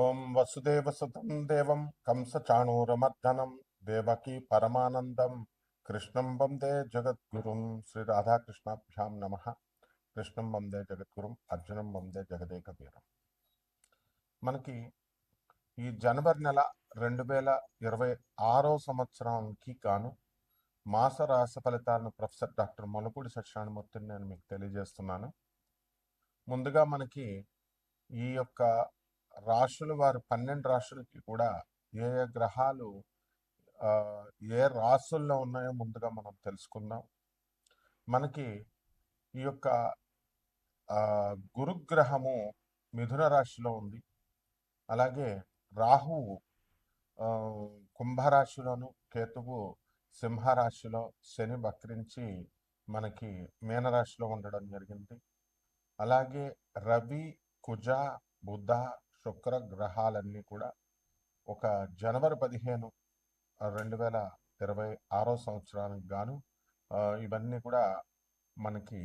ఓం వసుదేవసుతం దేవం కంసచాణూరమర్దనం దేవకీ పరమానందం. కృష్ణం వందే జగద్గురుం శ్రీ రాధాకృష్ణాభ్యాం నమ. కృష్ణం వందే జగద్గురుం అర్జునం వందే జగదేక వీరం మనకి ఈ జనవరి నెల రెండు వేల ఇరవై ఆరో సంవత్సరానికి కాను మాస రాశి ఫలితాలను ప్రొఫెసర్ డాక్టర్ మొలపూడి సత్యనారాయణమూర్తిని నేను మీకు తెలియజేస్తున్నాను. ముందుగా మనకి ఈ యొక్క రాశులు వారు పన్నెండు రాశులకి కూడా ఏ ఏ గ్రహాలు ఏ రాశుల్లో ఉన్నాయో ముందుగా మనం తెలుసుకుందాం. మనకి ఈ యొక్క గురుగ్రహము మిథున రాశిలో ఉంది. అలాగే రాహువు కుంభరాశిలోను కేతువు సింహరాశిలో శని వక్రించి మనకి మీనరాశిలో ఉండడం జరిగింది. అలాగే రవి కుజ బుధ శుక్ర గ్రహాలన్నీ కూడా ఒక జనవరి పదిహేను రెండు వేల ఇరవై ఆరో సంవత్సరానికి గాను ఇవన్నీ కూడా మనకి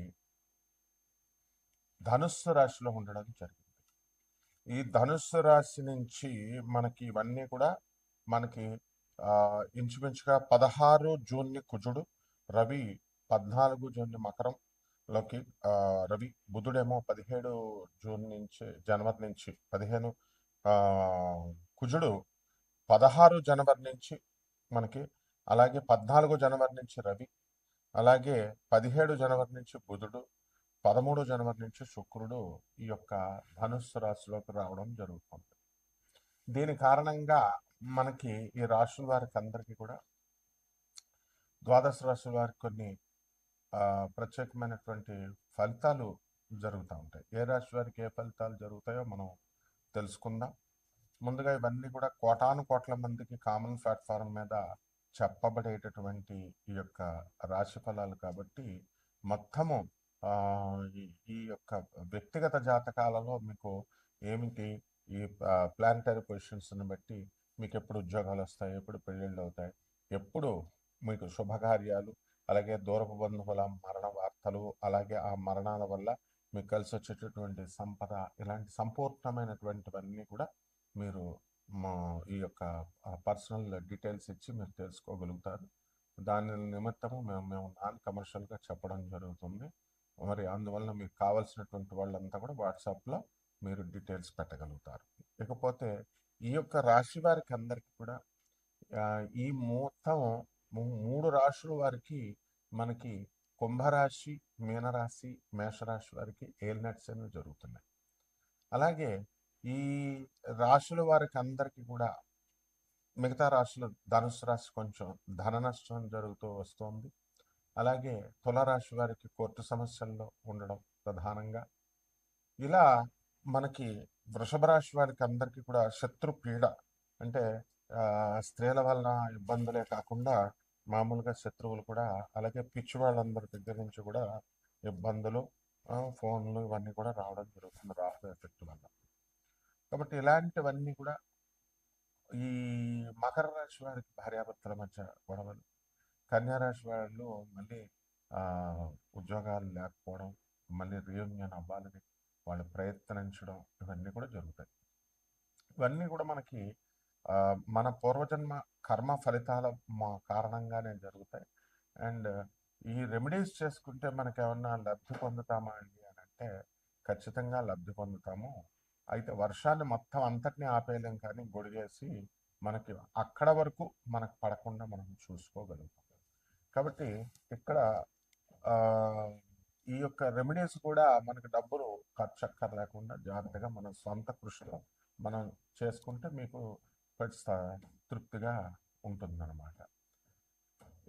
ధనుస్సు రాశిలో ఉండడం జరిగింది. ఈ ధనుస్సు రాశి నుంచి మనకి ఇవన్నీ కూడా మనకి ఇంచుమించుగా పదహారు జూన్ని కుజుడు రవి పద్నాలుగు జూన్ని మకరం లోకి రవి బుధుడేమో పదిహేడు జూన్ నుంచి జనవరి నుంచి పదిహేను కుజుడు పదహారు జనవరి నుంచి మనకి అలాగే పద్నాలుగు జనవరి నుంచి రవి అలాగే పదిహేడు జనవరి నుంచి బుధుడు పదమూడు జనవరి నుంచి శుక్రుడు ఈ యొక్క ధనుస్సు రాశిలోకి రావడం జరుగుతుంది. దీని కారణంగా మనకి ఈ రాశుల వారికి అందరికీ కూడా ద్వాదశ రాశుల వారికి కొన్ని ప్రత్యేకమైనటువంటి ఫలితాలు జరుగుతూ ఉంటాయి. ఏ రాశి వారికి ఏ ఫలితాలు జరుగుతాయో మనం తెలుసుకుందాం. ముందుగా ఇవన్నీ కూడా కోటాను కోట్ల మందికి కామన్ ప్లాట్ఫారం మీద చెప్పబడేటటువంటి ఈ యొక్క రాశి ఫలాలు కాబట్టి మొత్తము ఈ- ఈ యొక్క వ్యక్తిగత జాతకాలలో మీకు ఏమిటి ఈ ప్లానిటరీ పొజిషన్స్ని బట్టి మీకు ఎప్పుడు ఉద్యోగాలు వస్తాయి ఎప్పుడు పెళ్ళిళ్ళు అవుతాయి ఎప్పుడు మీకు శుభకార్యాలు అలాగే దూరపు బంధువుల మరణ వార్తలు అలాగే ఆ మరణాల వల్ల మీకు కలిసి వచ్చేటటువంటి సంపద ఇలాంటి సంపూర్ణమైనటువంటివన్నీ కూడా మీరు మా ఈ యొక్క పర్సనల్ డీటెయిల్స్ ఇచ్చి మీరు తెలుసుకోగలుగుతారు. దాని నిమిత్తము మేము మేము నాన్ కమర్షియల్గా చెప్పడం జరుగుతుంది. మరి అందువల్ల మీకు కావాల్సినటువంటి వాళ్ళంతా కూడా వాట్సాప్లో మీరు డీటెయిల్స్ పెట్టగలుగుతారు. ఇకపోతే ఈ యొక్క రాశి వారికి అందరికీ కూడా ఈ ముహూర్తం మూడు రాశుల వారికి మనకి కుంభరాశి మీనరాశి మేషరాశి వారికి ఏలినట్స్ అనేవి జరుగుతున్నాయి. అలాగే ఈ రాశుల వారికి అందరికీ కూడా మిగతా రాశులు ధనుసు రాశి కొంచెం ధన నష్టం జరుగుతూ వస్తుంది. అలాగే తులరాశి వారికి కోర్టు సమస్యల్లో ఉండడం ప్రధానంగా. ఇలా మనకి వృషభ రాశి వారికి అందరికీ కూడా శత్రు పీడ అంటే స్త్రీల వలన ఇబ్బందులే కాకుండా మామూలుగా శత్రువులు కూడా అలాగే పిచ్చి వాళ్ళందరి దగ్గర నుంచి కూడా ఇబ్బందులు ఫోన్లు ఇవన్నీ కూడా రావడం జరుగుతుంది రాహు ఎఫెక్ట్ వల్ల. కాబట్టి ఇలాంటివన్నీ కూడా ఈ మకర రాశి వారికి భార్యాభర్తల మధ్య గొడవలు కన్యా రాశి వాళ్ళు మళ్ళీ ఉద్యోగాలు లేకపోవడం మళ్ళీ రీయూనియన్ అవ్వాలని వాళ్ళు ప్రయత్నించడం ఇవన్నీ కూడా జరుగుతాయి. ఇవన్నీ కూడా మనకి మన పూర్వజన్మ కర్మ ఫలితాల మా కారణంగానే జరుగుతాయి. అండ్ ఈ రెమెడీస్ చేసుకుంటే మనకి ఏమన్నా లబ్ధి పొందుతామా అండి అని అంటే ఖచ్చితంగా లబ్ధి పొందుతాము. అయితే వర్షాన్ని మొత్తం అంతటిని ఆపేయలేం కానీ గొడిగేసి మనకి అక్కడ వరకు మనకు పడకుండా మనం చూసుకోగలుగుతాం. కాబట్టి ఇక్కడ ఈ యొక్క రెమెడీస్ కూడా మనకు డబ్బులు ఖర్చు అక్కర్లేకుండా జాగ్రత్తగా మన సొంత కృషిలో మనం చేసుకుంటే మీకు ఖచ్చిత తృప్తిగా ఉంటుందన్నమాట.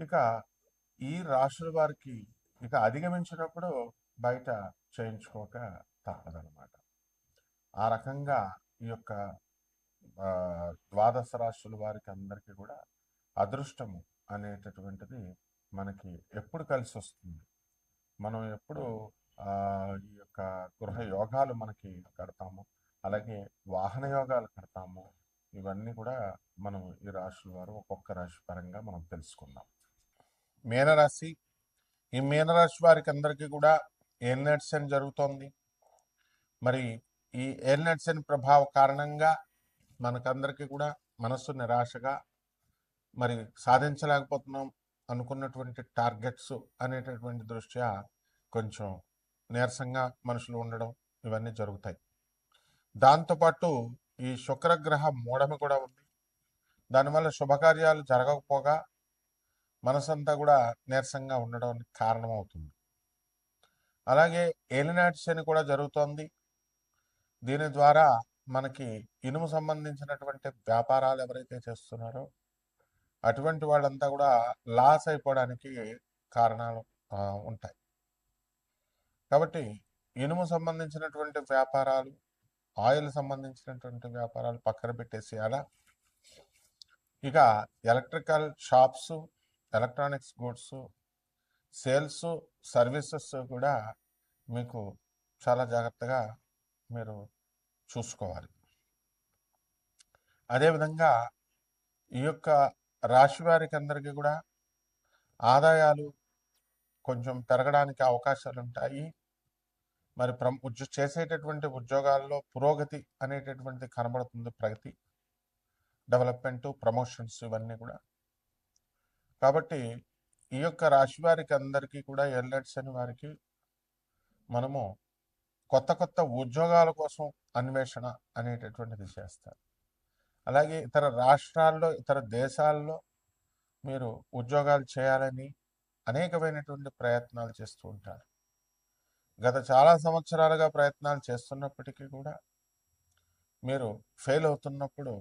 ఇక ఈ రాశుల వారికి ఇక అధిగమించినప్పుడు బయట చేయించుకోక తప్పదనమాట ఆ రకంగా ఈ యొక్క ద్వాదశ రాశుల వారికి అందరికీ కూడా అదృష్టము అనేటటువంటిది మనకి ఎప్పుడు కలిసి వస్తుంది. మనం ఎప్పుడు ఈ యొక్క గృహ యోగాలు మనకి కడతాము అలాగే వాహన యోగాలు కడతాము ఇవన్నీ కూడా మనం ఈ రాశుల వారు ఒక్కొక్క రాశి పరంగా మనం తెలుసుకుందాం. మీనరాశి ఈ మీనరాశి వారికి అందరికీ కూడా ఏం నడిచని జరుగుతోంది. మరి ఈ ఎయిర్ నడిచని ప్రభావ కారణంగా మనకందరికీ కూడా మనస్సు నిరాశగా మరి సాధించలేకపోతున్నాం అనుకున్నటువంటి టార్గెట్స్ అనేటటువంటి దృష్ట్యా కొంచెం నీరసంగా మనుషులు ఉండడం ఇవన్నీ జరుగుతాయి. దాంతోపాటు ఈ శుక్రగ్రహ మూఢమి కూడా ఉంది. దానివల్ల శుభకార్యాలు జరగకపోగా మనసంతా కూడా నీరసంగా ఉండడానికి కారణమవుతుంది. అలాగే ఏలినాటి శని కూడా జరుగుతోంది. దీని ద్వారా మనకి ఇనుము సంబంధించినటువంటి వ్యాపారాలు ఎవరైతే చేస్తున్నారో అటువంటి వాళ్ళంతా కూడా లాస్ అయిపోవడానికి కారణాలు ఉంటాయి. కాబట్టి ఇనుము సంబంధించినటువంటి వ్యాపారాలు ఆయిల్ సంబంధించినటువంటి వ్యాపారాలు పక్కన పెట్టేసేయాలా ఇక electrical shops electronics goods sales services కూడా మీకు చాలా జాగ్రత్తగా మీరు చూసుకోవాలి. అదేవిధంగా ఈ యొక్క రాశి వారికి అందరికీ కూడా ఆదాయాలు కొంచెం పెరగడానికి అవకాశాలు ఉంటాయి. మరి ఉద్యో చేసేటటువంటి ఉద్యోగాల్లో పురోగతి అనేటటువంటిది కనబడుతుంది. ప్రగతి డెవలప్మెంట్ ప్రమోషన్స్ ఇవన్నీ కూడా. కాబట్టి ఈ యొక్క రాశి వారికి అందరికీ కూడా ఎల్లెట్స్ అని వారికి మనము కొత్త కొత్త ఉద్యోగాల కోసం అన్వేషణ అనేటటువంటిది చేస్తారు. అలాగే ఇతర రాష్ట్రాల్లో ఇతర దేశాల్లో మీరు ఉద్యోగాలు చేయాలని అనేకమైనటువంటి ప్రయత్నాలు చేస్తూ ఉంటారు. గత చాలా సంవత్సరాలుగా ప్రయత్నాలు చేస్తున్నప్పటికీ కూడా మీరు ఫెయిల్ అవుతున్నప్పుడు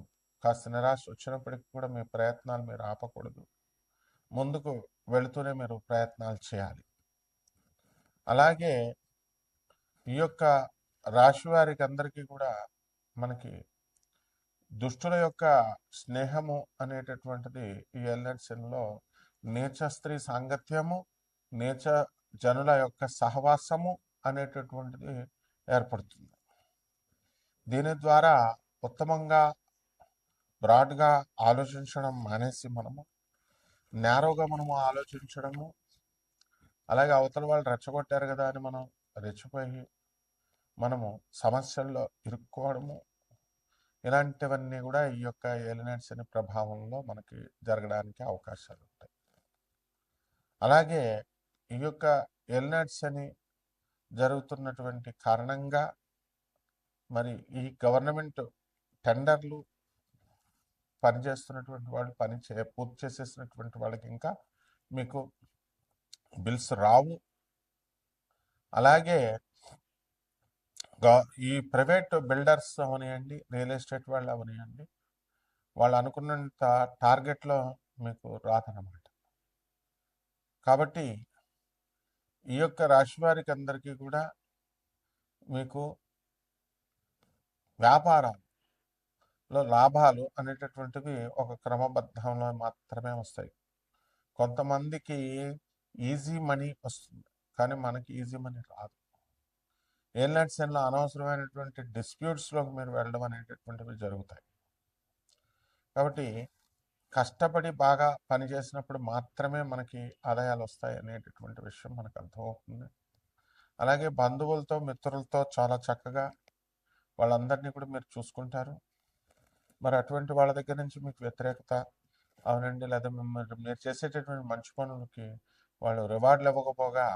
కాస్త నిరాశ వచ్చినప్పటికీ కూడా మీ ప్రయత్నాలు మీరు ఆపకూడదు. ముందుకు వెళుతూనే మీరు ప్రయత్నాలు చేయాలి. అలాగే ఈ యొక్క రాశి వారికి అందరికీ కూడా మనకి దుష్టుల యొక్క స్నేహము అనేటటువంటిది ఈ ఎల్ఎన్సిన్లో నేచ స్త్రీ సాంగత్యము నేచ జనుల యొక్క సహవాసము అనేటటువంటిది ఏర్పడుతుంది. దీని ద్వారా ఉత్తమంగా బ్రాడ్గా ఆలోచించడం మానేసి మనము నేరోగా మనము ఆలోచించడము అలాగే అవతల వాళ్ళు రెచ్చగొట్టారు కదా అని మనం రెచ్చిపోయి మనము సమస్యల్లో ఇరుక్కోవడము ఇలాంటివన్నీ కూడా ఈ యొక్క ఎలినెట్స్ అనే ప్రభావంలో మనకి జరగడానికి అవకాశాలు ఉంటాయి అలాగే ఈ యొక్క ఎలినెట్స్ అని జరుగుతున్నటువంటి కారణంగా మరి ఈ గవర్నమెంట్ టెండర్లు పనిచేస్తున్నటువంటి వాళ్ళు పని చే పూర్తి చేసేసినటువంటి వాళ్ళకి ఇంకా మీకు బిల్స్ రావు. అలాగే ఈ ప్రైవేట్ బిల్డర్స్ అవనియండి రియల్ ఎస్టేట్ వాళ్ళు అవనియండి వాళ్ళు అనుకున్నంత టార్గెట్లో మీకు రాదనమాట కాబట్టి ఈ యొక్క రాశి వారికి అందరికీ కూడా మీకు వ్యాపారాల్లో లాభాలు అనేటటువంటివి ఒక క్రమబద్ధంలో మాత్రమే వస్తాయి. కొంతమందికి ఈజీ మనీ వస్తుంది కానీ మనకి ఈజీ మనీ రాదు. ఎయిర్లైన్స్లో అనవసరమైనటువంటి డిస్ప్యూట్స్లోకి మీరు వెళ్ళడం అనేటటువంటివి జరుగుతాయి. కాబట్టి కష్టపడి బాగా పనిచేసినప్పుడు మాత్రమే మనకి ఆదాయాలు వస్తాయి అనేటటువంటి విషయం మనకు అర్థమవుతుంది అలాగే బంధువులతో మిత్రులతో చాలా చక్కగా వాళ్ళందరినీ కూడా మీరు చూసుకుంటారు. మరి అటువంటి వాళ్ళ దగ్గర నుంచి మీకు వ్యతిరేకత అవునండి లేదా మిమ్మల్ని మీరు చేసేటటువంటి మంచి పనులకి వాళ్ళు రివార్డులు ఇవ్వకపోగా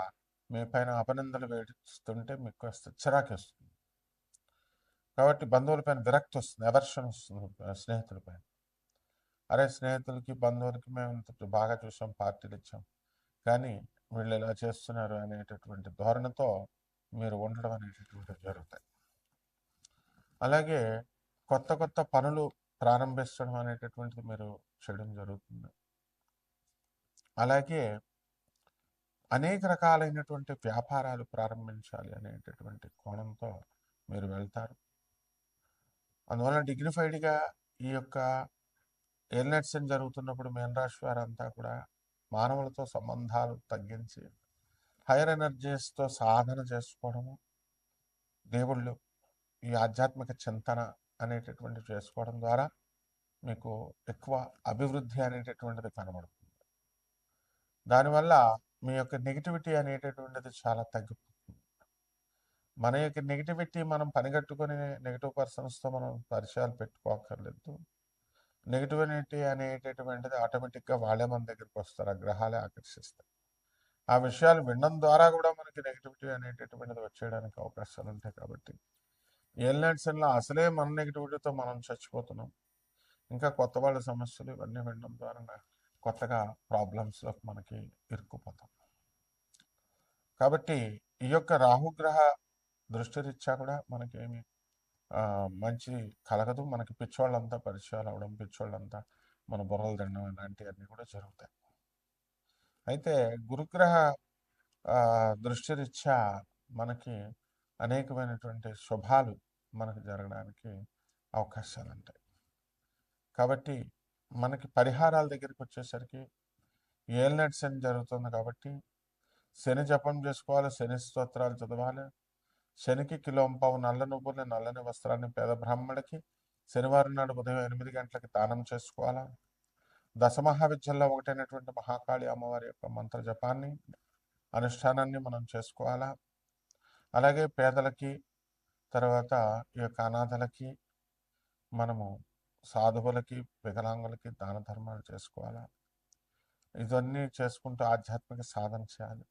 మీ పైన అపనిందలు వేస్తుంటే మీకు కాస్త చిరాకు వస్తుంది కాబట్టి బంధువుల పైన విరక్తి వస్తుంది ఎవర్షన్ వస్తుంది స్నేహితుల పైన. అరే స్నేహితులకి బంధువులకి మేము ఇంత బాగా చూసాం పార్టీలు ఇచ్చాం. కానీ వీళ్ళు ఇలా చేస్తున్నారు అనేటటువంటి ధోరణితో మీరు ఉండడం అనేటటువంటివి జరుగుతాయి. అలాగే కొత్త కొత్త పనులు ప్రారంభించడం అనేటటువంటిది మీరు చేయడం జరుగుతుంది. అలాగే అనేక రకాలైనటువంటి వ్యాపారాలు ప్రారంభించాలి అనేటటువంటి కోణంతో మీరు వెళ్తారు. అందువల్ల డిగ్నిఫైడ్గా ఈ యొక్క ఎలక్షన్ జరుగుతున్నప్పుడు మేన్ రాశి వారంతా కూడా మానవులతో సంబంధాలు తగ్గించి హైయర్ ఎనర్జీస్తో సాధన చేసుకోవడము దేవుళ్ళు ఈ ఆధ్యాత్మిక చింతన అనేటటువంటి చేసుకోవడం ద్వారా మీకు ఎక్కువ అభివృద్ధి అనేటటువంటిది కనబడుతుంది. దానివల్ల మీ యొక్క నెగిటివిటీ అనేటటువంటిది చాలా తగ్గిపోతుంది. మన యొక్క నెగిటివిటీ మనం పనిగట్టుకొని నెగిటివ్ పర్సన్స్తో మనం పరిచయాలు పెట్టుకోకర్లేదు నెగిటివిటీ అనేటటువంటిది ఆటోమేటిక్గా వాళ్ళే మన దగ్గరికి వస్తారు. ఆ గ్రహాలే ఆకర్షిస్తారు ఆ విషయాలు వినడం ద్వారా కూడా మనకి నెగిటివిటీ అనేటటువంటిది వచ్చేయడానికి అవకాశాలు ఉంటాయి కాబట్టి. ఏలినట్స్లో అసలే మన నెగిటివిటీతో మనం చచ్చిపోతున్నాం. ఇంకా కొత్త వాళ్ళ సమస్యలు ఇవన్నీ వినడం ద్వారా కొత్తగా ప్రాబ్లమ్స్లో మనకి ఇరుక్కుపోతాం. కాబట్టి ఈ యొక్క రాహుగ్రహ దృష్టిరీత్యా కూడా మనకేమి మంచి కలగదు. మనకి పిచ్చోళ్ళంతా పరిచయాలు అవడం పిచ్చోళ్ళంతా మన బుర్రలు తినడం ఇలాంటివన్నీ కూడా జరుగుతాయి. అయితే గురుగ్రహ దృష్టిరీత్యా మనకి అనేకమైనటువంటి శుభాలు మనకు జరగడానికి అవకాశాలు ఉంటాయి కాబట్టి మనకి పరిహారాల దగ్గరికి వచ్చేసరికి ఏల్నెట్ శని జరుగుతుంది కాబట్టి శని జపం చేసుకోవాలి శని స్తోత్రాలు చదవాలి శనికి కిలోంపావు నల్ల నువ్వుల్ని నల్లని వస్త్రాన్ని పేద బ్రాహ్మణుడికి శనివారం నాడు ఉదయం ఎనిమిది గంటలకి దానం చేసుకోవాలా? దశమహావిద్యల్లో ఒకటైనటువంటి మహాకాళి అమ్మవారి యొక్క మంత్ర జపాన్ని అనుష్ఠానాన్ని మనం చేసుకోవాలా? అలాగే పేదలకి తర్వాత ఈ యొక్క అనాథలకి మనము సాధువులకి వికలాంగులకి దాన ధర్మాలు చేసుకోవాలా? ఇవన్నీ చేసుకుంటూ ఆధ్యాత్మిక సాధన చేయాలి.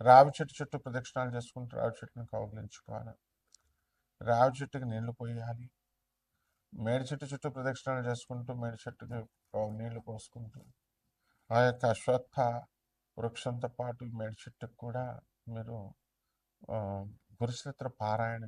రావి చెట్టు చుట్టూ ప్రదక్షిణాలు చేసుకుంటూ రావి చెట్టుని కౌగిలించుకోవాలి. రావి చెట్టుకి నీళ్ళు పోయాలి. మేడి చెట్టు చుట్టూ ప్రదక్షిణాలు చేసుకుంటూ మేడి చెట్టుకి నీళ్ళు పోసుకుంటూ ఆ యొక్క అశ్వత్థ వృక్షంతో పాటు మేడి చెట్టుకు కూడా మీరు గురుచరిత్ర పారాయణ